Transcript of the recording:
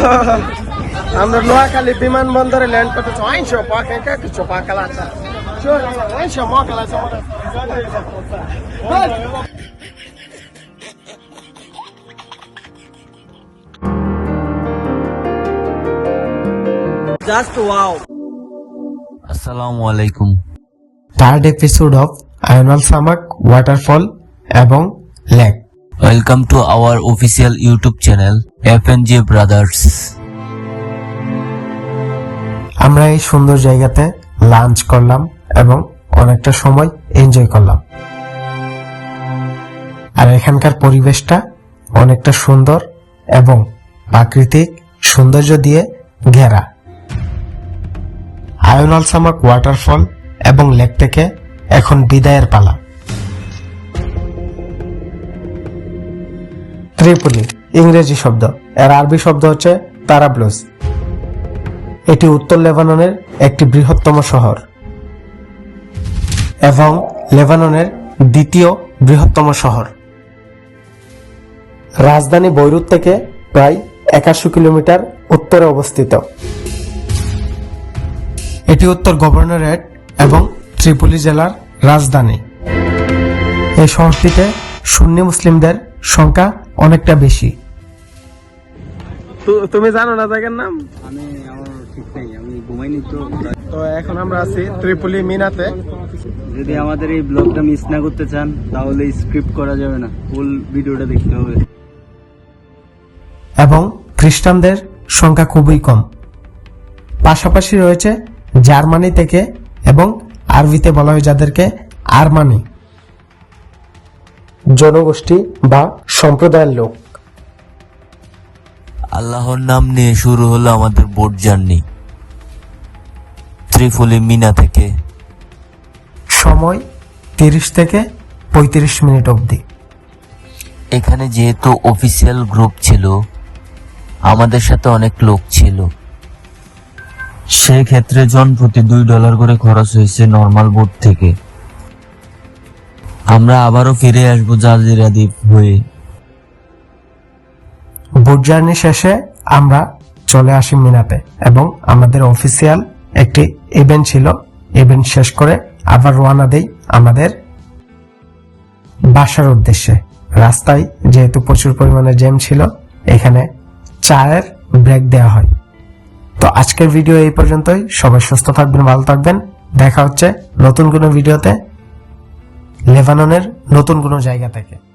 আমরা নোয়াখালী বিমানবন্দরে ল্যান্ড করতেছি আইনশো পাকে কিছু পাকালাচা আইনশো মকালাচা জাস্ট ওয়াও আসসালামু আলাইকুম। থার্ড এপিসোড অফ আয়নাল সামাক ওয়াটারফল এবং lake welcome to our official YouTube channel F N J brothers আমরা এই সুন্দর জায়গাতে লাঞ্চ করলাম এবং অনেকটা সময় এনজয় করলাম। আর এখানকার পরিবেশটা অনেকটা সুন্দর এবং প্রাকৃতিক সৌন্দর্য দিয়ে ঘেরা। আয়নাল সামাক ওয়াটারফল এবং লেক থেকে এখন বিদায়ের পালা। ত্রিপুলি, ইংরেজি শব্দ। এর আরবি শব্দ হচ্ছে তারাব্লুস এটি উত্তর লেবাননের একটি বৃহত্তম শহর এবং লেবাননের দ্বিতীয় বৃহত্তম শহর। রাজধানী বৈরুত থেকে প্রায় একাশি কিলোমিটার উত্তরে অবস্থিত। এটি উত্তর গভর্নরেট এবং ত্রিপুলি জেলার রাজধানী। এই শহরটিতে সুন্নি মুসলিমদের সংখ্যা অনেকটা বেশি। তুমি জানো না জায়গার নাম? আমি আমার ঠিক নেই আমি ঘুমাইনি তো। তো এখন আমরা আছি ত্রিপুলি মিনাতে। যদি আমাদের এই ব্লগটা মিস না করতে চান তাহলে স্ক্রিপ্ট করা যাবে না। ফুল ভিডিওটা দেখতে হবে। এবং খ্রিস্টানদের সংখ্যা খুবই কম। পাশাপাশি রয়েছে জার্মানি থেকে এবং আরবিতে বলা হয় যাদেরকে আরমানি। জনগোষ্ঠী বা সম্প্রদায়ের লোক। আল্লাহর নাম নিয়ে শুরু হলো আমাদের বোট জার্নি ত্রিফুলি মিনা থেকে। সময় তিরিশ থেকে পঁয়ত্রিশ মিনিট অবধি। এখানে যেহেতু অফিসিয়াল গ্রুপ ছিল আমাদের সাথে অনেক লোক ছিল। সেক্ষেত্রে জন প্রতি দুই ডলার করে খরচ হয়েছে নর্মাল বোট থেকে। আমরা আবারও ফিরে আসব জাজিরা দ্বীপ হয়ে। বোট জার্নি শেষে আমরা চলে আসি মিনাতে এবং আমাদের অফিসিয়াল একটি ইভেন্ট ছিল। ইভেন্ট শেষ করে আবার রওনা দেই আমাদের বাসার উদ্দেশ্যে। রাস্তায় যেহেতু প্রচুর পরিমাণে জ্যাম ছিল, এখানে চায়ের ব্রেক দেওয়া হয়। তো আজকের ভিডিও এই পর্যন্তই। সবাই সুস্থ থাকবেন, ভালো থাকবেন। দেখা হচ্ছে নতুন কোনো ভিডিওতে লেবাননের নতুন কোনো জায়গা থেকে।